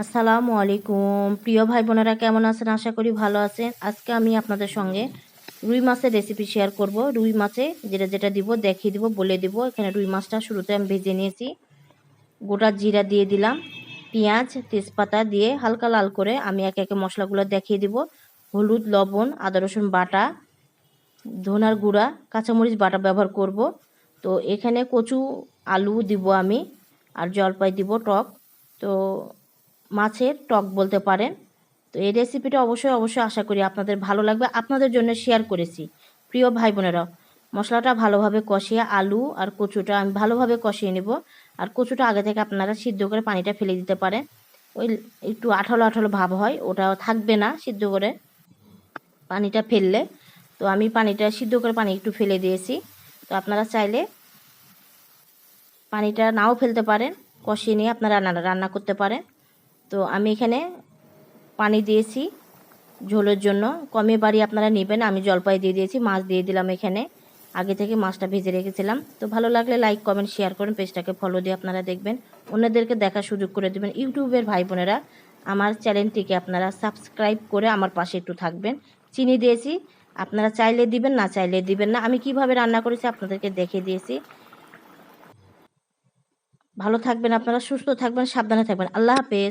আসসালামু আলাইকুম। প্রিয় ভাই বোনেরা কেমন আছেন? আশা করি ভালো আছেন। আজকে আমি আপনাদের সঙ্গে রুই মাছের রেসিপি শেয়ার করব। রুই মাছে যেটা যেটা দিব, দেখিয়ে দিব, বলে দিব। এখানে রুই মাছটা শুরুতে আমি ভেজে নিয়েছি। গোটা জিরা দিয়ে দিলাম, পেঁয়াজ, তেজপাতা দিয়ে হালকা লাল করে আমি একে একে মশলাগুলো দেখিয়ে দিব। হলুদ, লবণ, আদা, রসুন বাটা, ধনার গুঁড়া, কাঁচামরিচ বাটা ব্যবহার করব। তো এখানে কচু, আলু দিব আমি, আর জলপাই দিব টক। তো মাছের টক বলতে পারেন। তো এই রেসিপিটা অবশ্যই অবশ্যই আশা করি আপনাদের ভালো লাগবে। আপনাদের জন্য শেয়ার করেছি। প্রিয় ভাই বোনেরা, মশলাটা ভালোভাবে কষিয়ে আলু আর কচুটা আমি ভালোভাবে কষিয়ে নেব। আর কচুটা আগে থেকে আপনারা সিদ্ধ করে পানিটা ফেলে দিতে পারেন। ওই একটু আঠালো আঠালো ভাব হয়, ওটাও থাকবে না সিদ্ধ করে পানিটা ফেললে। তো আমি পানিটা সিদ্ধ করে পানি একটু ফেলে দিয়েছি। তো আপনারা চাইলে পানিটা নাও ফেলতে পারেন, কষিয়ে নিয়ে আপনারা রান্না রান্না করতে পারেন। তো আমি এখানে পানি দিয়েছি ঝোলের জন্য। কমে বাড়ি আপনারা নেবেন, আমি জলপাই দিয়ে দিয়েছি, মাছ দিয়ে দিলাম এখানে। আগে থেকে মাছটা ভেজে রেখেছিলাম। তো ভালো লাগলে লাইক কমেন্ট শেয়ার করেন, পেজটাকে ফলো দিয়ে আপনারা দেখবেন। অন্যদেরকে দেখার সুযোগ করে দেবেন। ইউটিউবের ভাই বোনেরা, আমার চ্যানেলটিকে আপনারা সাবস্ক্রাইব করে আমার পাশে একটু থাকবেন। চিনি দিয়েছি, আপনারা চাইলে দিবেন, না চাইলে দিবেন না। আমি কীভাবে রান্না করেছি আপনাদেরকে দেখে দিয়েছি। ভালো থাকবেন আপনারা, সুস্থ থাকবেন, সাবধানে থাকবেন। আল্লাহ হাফেজ।